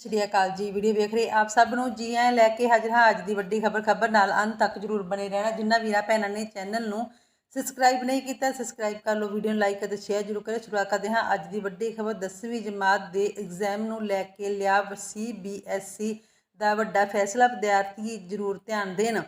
ਸ਼੍ਰੀ ਅਕਾਲ ਜੀ। ਵੀਡੀਓ ਵੇਖ ਰਹੇ ਆਪ ਸਭ ਨੂੰ। ਜੀ ਆਇਆਂ ਲੈ ਕੇ ਹਾਜ਼ਰ ਹਾਂ। ਅੱਜ ਦੀ ਵੱਡੀ ਖਬਰ ਖਬਰ ਨਾਲ ਅੰਤ ਤੱਕ ਜਰੂਰ ਬਣੇ ਰਹਿਣਾ। ਜਿੰਨਾ ਵੀਰਾਂ ਭੈਣਾਂ ਨੇ ਚੈਨਲ ਨੂੰ ਸਬਸਕ੍ਰਾਈਬ ਨਹੀਂ ਕੀਤਾ ਸਬਸਕ੍ਰਾਈਬ ਕਰ ਲਓ, ਵੀਡੀਓ ਨੂੰ ਲਾਈਕ ਅਤੇ ਸ਼ੇਅਰ ਜਰੂਰ ਕਰਿਓ। ਸ਼ੁਰੂਆਤ ਕਰਦੇ ਹਾਂ ਅੱਜ ਦੀ ਵੱਡੀ ਖਬਰ। 10ਵੀਂ ਜਮਾਤ ਦੇ ਐਗਜ਼ਾਮ ਨੂੰ ਲੈ ਕੇ ਲਿਆ ਸੀਬੀਐਸਈ ਦਾ ਵੱਡਾ ਫੈਸਲਾ। ਵਿਦਿਆਰਥੀ ਜਰੂਰ ਧਿਆਨ ਦੇਣ।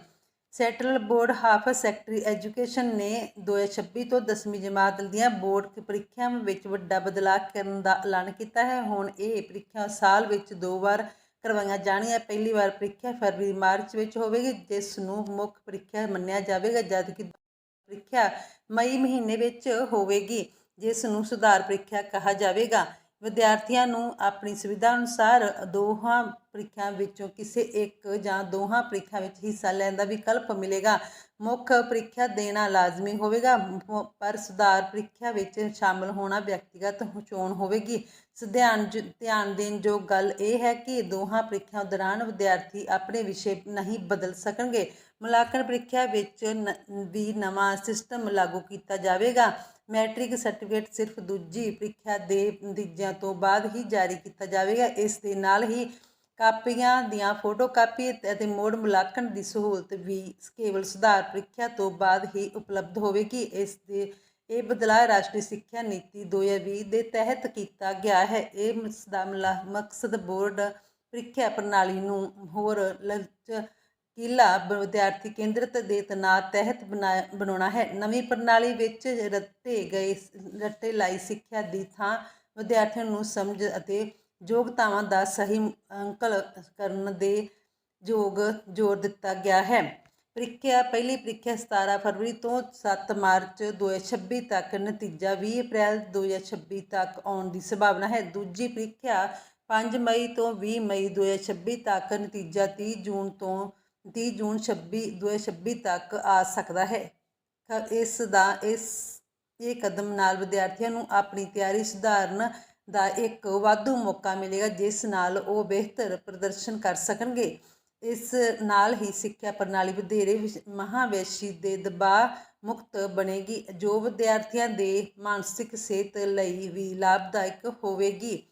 Central board of secondary education ਨੇ 2026 ਤੋਂ 10ਵੀਂ ਜਮਾਤ ਦੀਆਂ ਬੋਰਡ ਪ੍ਰੀਖਿਆਵਾਂ ਵਿੱਚ ਵੱਡਾ ਬਦਲਾਅ ਕਰਨ ਦਾ ਐਲਾਨ ਕੀਤਾ ਹੈ। ਹੁਣ ਇਹ ਪ੍ਰੀਖਿਆ ਸਾਲ ਵਿੱਚ ਦੋ ਵਾਰ ਕਰਵਾਈਆਂ ਜਾਣੀਆਂ। ਪਹਿਲੀ ਵਾਰ ਪ੍ਰੀਖਿਆ ਫਰਵਰੀ ਮਾਰਚ ਵਿੱਚ ਹੋਵੇਗੀ, ਜਿਸ ਨੂੰ ਮੁੱਖ ਪ੍ਰੀਖਿਆ ਮੰਨਿਆ ਜਾਵੇਗਾ ਜਦਕਿ ਪ੍ਰੀਖਿਆ ਮਈ ਮਹੀਨੇ ਵਿੱਚ ਹੋਵੇਗੀ, ਜਿਸ ਨੂੰ ਸੁਧਾਰ ਪ੍ਰੀਖਿਆ ਕਿਹਾ ਜਾਵੇਗਾ। ਵਿਦਿਆਰਥੀਆਂ ਨੂੰ ਆਪਣੀ ਸੁਵਿਧਾ ਅਨੁਸਾਰ ਦੋਹਾਂ ਪ੍ਰੀਖਿਆ ਵਿੱਚੋਂ ਕਿਸੇ ਇੱਕ ਜਾਂ ਦੋਹਾਂ ਪ੍ਰੀਖਿਆ ਵਿੱਚ ਹਿੱਸਾ ਲੈਣ ਦਾ ਵਿਕਲਪ ਮਿਲੇਗਾ। ਮੁੱਖ ਪ੍ਰੀਖਿਆ ਦੇਣਾ ਲਾਜ਼ਮੀ ਹੋਵੇਗਾ। ਪਰ ਸੁਧਾਰ ਪ੍ਰੀਖਿਆ ਵਿੱਚ ਸ਼ਾਮਲ ਹੋਣਾ ਵਿਅਕਤੀਗਤ ਚੋਣ ਹੋਵੇਗੀ। ਧਿਆਨ ਧਿਆਨ ਦੇਣ ਜੋ ਗੱਲ ਇਹ ਹੈ ਕਿ ਦੋਹਾਂ ਪ੍ਰੀਖਿਆ ਦੌਰਾਨ ਵਿਦਿਆਰਥੀ ਆਪਣੇ ਵਿਸ਼ੇ ਨਹੀਂ ਬਦਲ ਸਕਣਗੇ। ਮੁਲਾਂਕਣ ਪ੍ਰੀਖਿਆ ਵਿੱਚ ਨ- ਵੀ ਨਵਾਂ ਸਿਸਟਮ ਲਾਗੂ ਕੀਤਾ ਜਾਵੇਗਾ। ਮੈਟ੍ਰਿਕ ਸਰਟੀਫਿਕੇਟ ਸਿਰਫ ਦੂਜੀ ਪ੍ਰੀਖਿਆ ਦੇ ਨਤੀਜਿਆਂ ਤੋਂ ਬਾਅਦ ਹੀ ਜਾਰੀ ਕੀਤਾ ਜਾਵੇਗਾ। ਇਸ ਦੇ ਨਾਲ ਹੀ ਕਾਪੀਆਂ ਦੀਆਂ ਫੋਟੋਕਾਪੀ ਅਤੇ ਮੋੜ ਮੁਲਾਂਕਣ ਦੀ ਸਹੂਲਤ ਵੀ ਕੇਵਲ ਸੁਧਾਰ ਪ੍ਰੀਖਿਆ ਤੋਂ ਬਾਅਦ ਹੀ ਉਪਲਬਧ ਹੋਵੇਗੀ। ਇਸ ਦੇ ਇਹ ਬਦਲਾਅ ਰਾਸ਼ਟਰੀ ਸਿੱਖਿਆ ਨੀਤੀ 2020 ਦੇ ਤਹਿਤ ਕੀਤਾ ਗਿਆ ਹੈ। ਇਹ ਇਸ ਦਾ ਮਕਸਦ ਬੋਰਡ ਪ੍ਰੀਖਿਆ ਪ੍ਰਣਾਲੀ ਨੂੰ ਹੋਰ ਲਚ ਲਚਕੀਲਾ ਬ- ਵਿਦਿਆਰਥੀ ਕੇਂਦਰਿਤ ਦੇ ਤਨਾਤ ਤਹਿਤ ਬਣਾ- ਬਣਾਉਣਾ ਹੈ। ਨਵੀਂ ਪ੍ਰਣਾਲੀ ਵਿੱਚ ਰੱਟੇ ਗਏ ਰੱਟੇ ਲਾਈ ਸਿੱਖਿਆ ਦੀ ਥਾਂ ਵਿਦਿਆਰਥੀਆਂ ਨੂੰ ਸਮਝ ਅਤੇ ਯੋਗਤਾਵਾਂ ਦਾ ਸਹੀ ਅੰਕਲ ਕਰਨ ਦੇ ਯੋਗ ਜ਼ੋਰ ਦਿੱਤਾ ਗਿਆ ਹੈ। ਪ੍ਰੀਖਿਆ, ਪਹਿਲੀ ਪ੍ਰੀਖਿਆ 17 ਫਰਵਰੀ ਤੋਂ 7 ਮਾਰਚ 2026 ਤੱਕ, ਨਤੀਜਾ 20 ਅਪ੍ਰੈਲ 2026 ਤੱਕ ਆਉਣ ਦੀ ਸੰਭਾਵਨਾ ਹੈ। ਦੂਜੀ ਪ੍ਰੀਖਿਆ 5 ਮਈ ਤੋਂ 20 ਮਈ 2026 ਤੱਕ, ਨਤੀਜਾ 30 ਜੂਨ ਤੋਂ 30 ਜੂਨ 26 2026 ਤੱਕ ਆ ਸਕਦਾ ਹੈ। ਖ- ਇਸ ਦਾ, ਇਸ, ਇਹ ਕਦਮ ਨਾਲ ਵਿਦਿਆਰਥੀਆਂ ਨੂੰ ਆਪਣੀ ਤਿਆਰੀ ਸੁਧਾਰਨ ਦਾ ਇੱਕ ਵਾਧੂ ਮੌਕਾ ਮਿਲੇਗਾ, ਜਿਸ ਨਾਲ ਉਹ ਬਿਹਤਰ ਪ੍ਰਦਰਸ਼ਨ ਕਰ ਸਕਣਗੇ। ਇਸ ਨਾਲ ਹੀ ਸਿੱਖਿਆ ਪ੍ਰਣਾਲੀ ਵਧੇਰੇ ਵਿਸ਼- ਮਹਾਂਵੈਸ਼ੀ ਦੇ ਦਬਾਅ ਮੁਕਤ ਬਣੇਗੀ, ਜੋ ਵਿਦਿਆਰਥੀਆਂ ਦੇ ਮਾਨਸਿਕ ਸਿਹਤ ਲਈ ਵੀ ਲਾਭਦਾਇਕ ਹੋਵੇਗੀ।